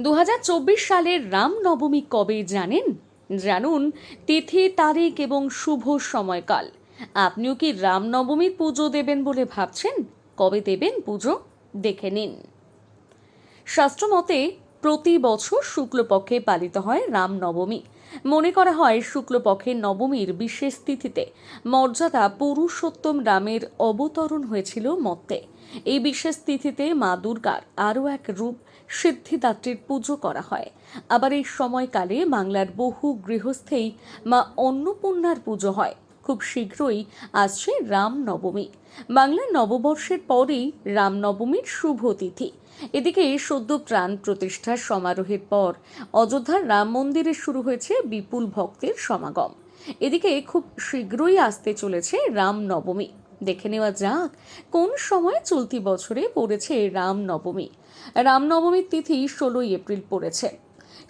দু সালের রামনবমী কবে জানেন? জানুন তিথি, তারিখ এবং শুভ সময়কাল। আপনিও কি রামনবমীর পুজো দেবেন বলে ভাবছেন? কবে দেবেন পুজো? দেখে নিন। শাস্ত্রমতে প্রতি বছর শুক্লপক্ষে পালিত হয় রামনবমী মনে করা হয় শুক্লপক্ষের নবমীর বিশেষ তিথিতে মর্যাদা পুরুষোত্তম রামের অবতরণ হয়েছিল মত্তে এই বিশেষ তিথিতে মা দুর্গার আরও এক রূপ সিদ্ধিদাত্রীর পুজো করা হয়। আবার এই সময়কালে বাংলার বহু গৃহস্থেই মা অন্নপূর্ণার পুজো হয়। খুব শীঘ্রই আসছে রামনবমী। বাংলার নববর্ষের পরেই রামনবমীর শুভ তিথি। এদিকে সদ্য প্রাণ প্রতিষ্ঠার সমারোহের পর অযোধ্যার রাম মন্দিরে শুরু হয়েছে বিপুল ভক্তের সমাগম। এদিকে খুব শীঘ্রই আসতে চলেছে রামনবমী। দেখে নেওয়া যাক কোন সময় চলতি বছরে পড়েছে রামনবমী। রামনবমীর তিথি ষোলোই এপ্রিল পড়েছে।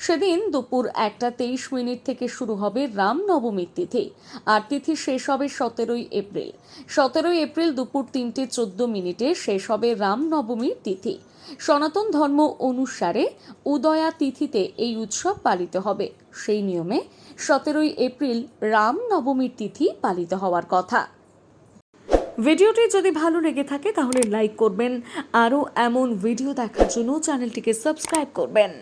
সেদিন দুপুর একটা তেইশ মিনিট থেকে শুরু হবে রামনবমীর তিথি, আর তিথি শেষ হবে সতেরোই এপ্রিল। সতেরোই এপ্রিল দুপুর তিনটে চোদ্দ মিনিটে শেষ হবে রামনবমীর তিথি। সনাতন ধর্ম অনুসারে উদয়া তিথিতে এই উৎসব পালিত হবে। সেই নিয়মে সতেরোই এপ্রিল রামনবমীর তিথি পালিত হওয়ার কথা। ভিডিওটি যদি ভালো লেগে থাকে তাহলে লাইক করবেন, আরও এমন ভিডিও দেখার জন্য চ্যানেলটিকে সাবস্ক্রাইব করবেন।